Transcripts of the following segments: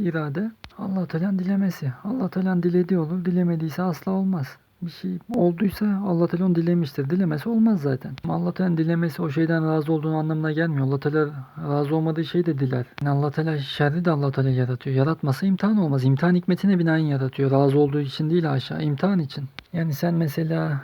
İrade Allah Teala'nın dilemesi. Allah Teala'nın dilediği olur, dilemediyse asla olmaz. Bir şey olduysa Allah Teala onu dilemiştir. Dilemesi olmaz zaten. Allah Teala'nın dilemesi o şeyden razı olduğunu anlamına gelmiyor. Allah Teala razı olmadığı şeyi de diler. Yani Allah Teala şerri de Allah Teala yaratıyor. Yaratmasa imtihan olmaz. İmtihan hikmetine binaen yaratıyor. Razı olduğu için değil aşağı. imtihan için. Yani sen mesela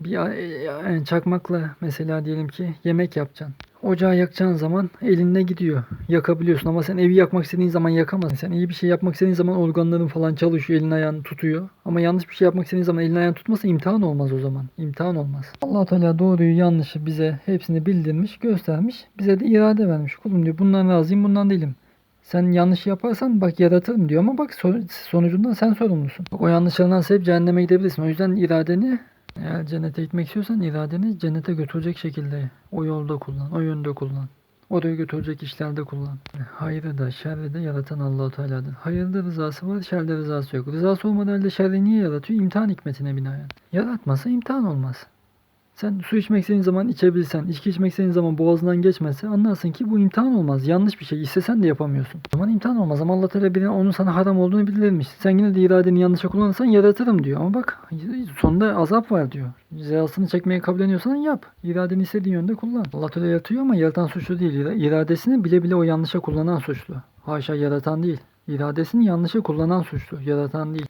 bir çakmakla mesela diyelim ki yemek yapacaksın. Ocağı yakacağın zaman elinle gidiyor. Yakabiliyorsun ama sen evi yakmak istediğin zaman yakamazsın. Sen iyi bir şey yapmak istediğin zaman organların falan çalışıyor, elin ayağını tutuyor. Ama yanlış bir şey yapmak istediğin zaman elin ayağını tutmasa imtihan olmaz o zaman. İmtihan olmaz. allah Teala doğruyu yanlışı bize hepsini bildirmiş, göstermiş. Bize de irade vermiş. Kulum diyor bundan razıyım, bundan değilim. Sen yanlış yaparsan bak yaratırım diyor ama bak so- sonucundan sen sorumlusun. O yanlışlarından sebep cehenneme gidebilirsin. O yüzden iradeni eğer cennete gitmek istiyorsan iradeni cennete götürecek şekilde o yolda kullan, o yönde kullan. Oraya götürecek işlerde kullan. Hayrı da şerri de yaratan Allahu Teala'dır. Hayırda rızası var, şerde rızası yok. Rızası olmadan halde şerri niye yaratıyor? İmtihan hikmetine binaen. Yaratmasa imtihan olmaz. Sen su içmek istediğin zaman içebilsen, içki içmek istediğin zaman boğazından geçmezse anlarsın ki bu imtihan olmaz. Yanlış bir şey. İstesen de yapamıyorsun. O zaman imtihan olmaz. Ama Allah Teala birine onun sana haram olduğunu bildirmiş. Sen yine de iradeni yanlışa kullanırsan yaratırım diyor. Ama bak sonunda azap var diyor. Cezasını çekmeye kabulleniyorsan yap. İradeni istediğin yönde kullan. Allah Teala yaratıyor ama yaratan suçlu değil. İra- İradesini bile bile o yanlışa kullanan suçlu. Haşa yaratan değil. İradesini yanlışa kullanan suçlu. Yaratan değil.